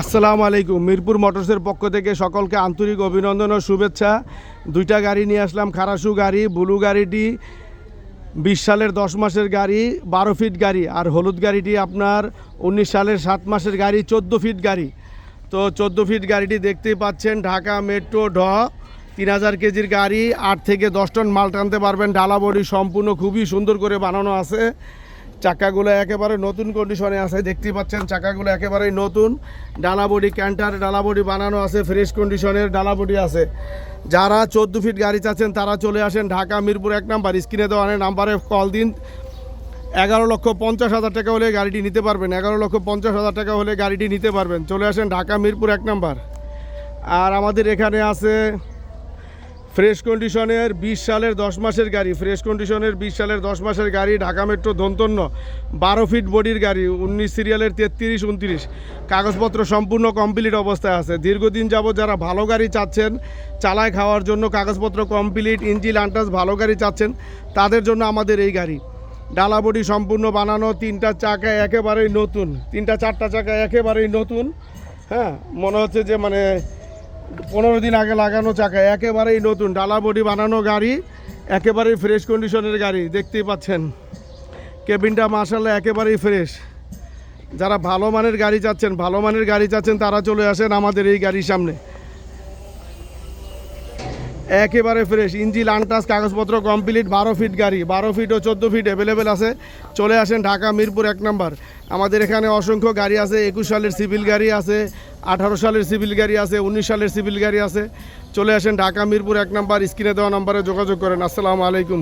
আসসালামু আলাইকুম। মিরপুর মোটরসের পক্ষ থেকে সকলকে আন্তরিক অভিনন্দন ও শুভেচ্ছা। দুইটা গাড়ি নিয়ে আসলাম, খারাসু গাড়ি, ব্লু গাড়িটি, বিশ সালের দশ মাসের গাড়ি, বারো ফিট গাড়ি আর হলুদ গাড়িটি আপনার উনিশ সালের সাত মাসের গাড়ি, চোদ্দ ফিট গাড়ি। তো চোদ্দ ফিট গাড়িটি দেখতেই পাচ্ছেন, ঢাকা মেট্রো ঢ, তিন হাজার কেজির গাড়ি, আট থেকে দশ টন মাল টানতে পারবেন। ডালা বডি সম্পূর্ণ খুবই সুন্দর করে বানানো আছে। চাকাগুলো একেবারে নতুন কন্ডিশনে আছে দেখতে পাচ্ছেন চাকাগুলো একেবারেই নতুন। ডালা বডি ক্যান্টার ডালা বডি বানানো আছে ফ্রেশ কন্ডিশনের ডালা বডি আছে। যারা চোদ্দ ফিট গাড়ি চাচ্ছেন, তারা চলে আসেন ঢাকা মিরপুর এক নাম্বার। স্ক্রিনে দেওয়া নাম্বারে কল দিন। এগারো লক্ষ পঞ্চাশ হাজার টাকা হলে গাড়িটি নিতে পারবেন। এগারো লক্ষ পঞ্চাশ হাজার টাকা হলে গাড়িটি নিতে পারবেন। চলে আসেন ঢাকা মিরপুর এক নাম্বার। আর আমাদের এখানে আছে ফ্রেশ কন্ডিশনের বিশ সালের দশ মাসের গাড়ি, ফ্রেশ কন্ডিশনের বিশ সালের দশ মাসের গাড়ি ঢাকা মেট্রো ধন্তন্য বারো ফিট বডির গাড়ি, উনিশ সিরিয়ালের তেত্রিশ, উনত্রিশ। কাগজপত্র সম্পূর্ণ কমপ্লিট অবস্থায় আছে। দীর্ঘদিন যাবত যারা ভালো গাড়ি চাচ্ছেন, চালায় খাওয়ার জন্য কাগজপত্র কমপ্লিট ইঞ্জিল আন্টাস ভালো গাড়ি চাচ্ছেন, তাদের জন্য আমাদের এই গাড়ি। ডালা বডি সম্পূর্ণ বানানো, তিনটা চাকা একেবারেই নতুন, তিনটা চারটা চাকা একেবারেই নতুন। হ্যাঁ মনে হচ্ছে যে মানে পনেরো দিন আগে লাগানো চাকা, একেবারেই নতুন, ডালা বডি বানানো গাড়ি, একেবারেই ফ্রেশ কন্ডিশনের গাড়ি, দেখতেই পাচ্ছেন। কেবিনটা মার্শাল্লাহ একেবারেই ফ্রেশ যারা ভালো মানের গাড়ি চাচ্ছেন, ভালো মানের গাড়ি চাচ্ছেন, তারা চলে আসেন আমাদের এই গাড়ির সামনে। একেবারে ফ্রেশ ইঞ্জিল আনটাস, কাগজপত্র কমপ্লিট বারো ফিট গাড়ি, বারো ফিট ও চোদ্দ ফিট অ্যাভেলেবেল আছে। চলে আসেন ঢাকা, মিরপুর এক নম্বর আমাদের এখানে অসংখ্য গাড়ি আছে, একুশ সালের সিভিল গাড়ি আছে, আঠারো সালের সিভিল গাড়ি আছে, উনিশ সালের সিভিল গাড়ি আছে। চলে আসেন ঢাকা, মিরপুর এক নম্বর স্ক্রিনে দেওয়া নম্বরে যোগাযোগ করেন। আসসালামু আলাইকুম।